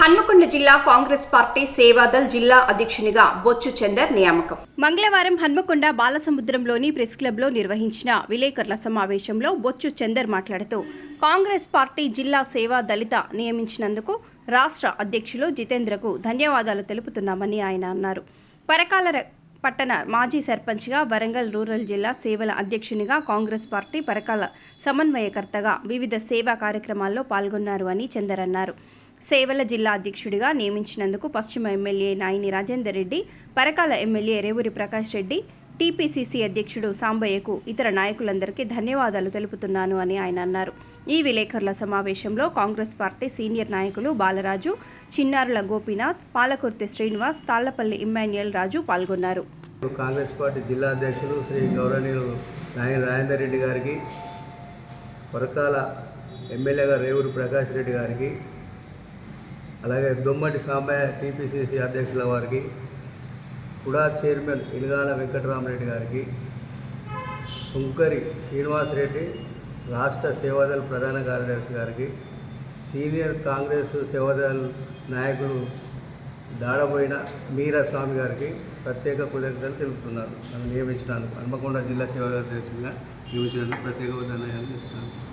హన్మకొండ జిల్లా కాంగ్రెస్ పార్టీ సేవాదల్ జిల్లా అధ్యక్షునిగా బొచ్చు చందర్ నియామకం. మంగళవారం హన్మకొండ బాలసముద్రంలోని ప్రెస్ క్లబ్లో నిర్వహించిన విలేకరుల సమావేశంలో బొచ్చు చందర్ మాట్లాడుతూ కాంగ్రెస్ పార్టీ జిల్లా సేవా దళిత నియమించినందుకు రాష్ట్ర అధ్యక్షులు జితేంద్రకు ధన్యవాదాలు తెలుపుతున్నామని ఆయన అన్నారు. పరకాల పట్టణ మాజీ సర్పంచ్గా వరంగల్ రూరల్ జిల్లా సేవల అధ్యక్షునిగా కాంగ్రెస్ పార్టీ పరకాల సమన్వయకర్తగా వివిధ సేవా కార్యక్రమాల్లో పాల్గొన్నారు అని చందర్ అన్నారు. సేవల జిల్లా అధ్యక్షుడిగా నియమించినందుకు పశ్చిమ MLA Naini Rajender Reddy Parakala MLA Revuri Prakash Reddy TPCC అధ్యక్షుడు సాంబయ్యకు ఇతర నాయకులందరికీ ధన్యవాదాలు తెలుపుతున్నాను అని ఆయన అన్నారు. ఈ విలేకరుల సమావేశంలో కాంగ్రెస్ పార్టీ సీనియర్ నాయకులు బాలరాజు చిన్నారుల గోపీనాథ్ పాలకుర్తి శ్రీనివాస్ తాళ్ళపల్లి ఇమ్మాన్యుయల్ రాజు పాల్గొన్నారు. కాంగ్రెస్ పార్టీ జిల్లా అధ్యక్షులు శ్రీ గౌరవనీయులు నాయని రాజేందర్ రెడ్డి గారికి పరకాల ఎమ్మెల్యేగా రేవూరు ప్రకాష్ రెడ్డి గారికి అలాగే దొమ్మటి సాంబయ్య టీపీసీసీ అధ్యక్షుల వారికి కుడా చైర్మన్ ఇలగాల వెంకటరామరెడ్డి గారికి సుంకరి శ్రీనివాసరెడ్డి రాష్ట్ర సేవాదళ ప్రధాన కార్యదర్శి గారికి సీనియర్ కాంగ్రెస్ సేవాదళ నాయకులు దాడబోయిన మీరా స్వామి గారికి ప్రత్యేక కృతజ్ఞతలు తెలుపుతున్నారు నన్ను నియమించినాను హన్మకొండ జిల్లా సేవా అధ్యక్షుడిగా నియమించినందుకు ప్రత్యేక ధన్యవాదాలు ఇస్తున్నాను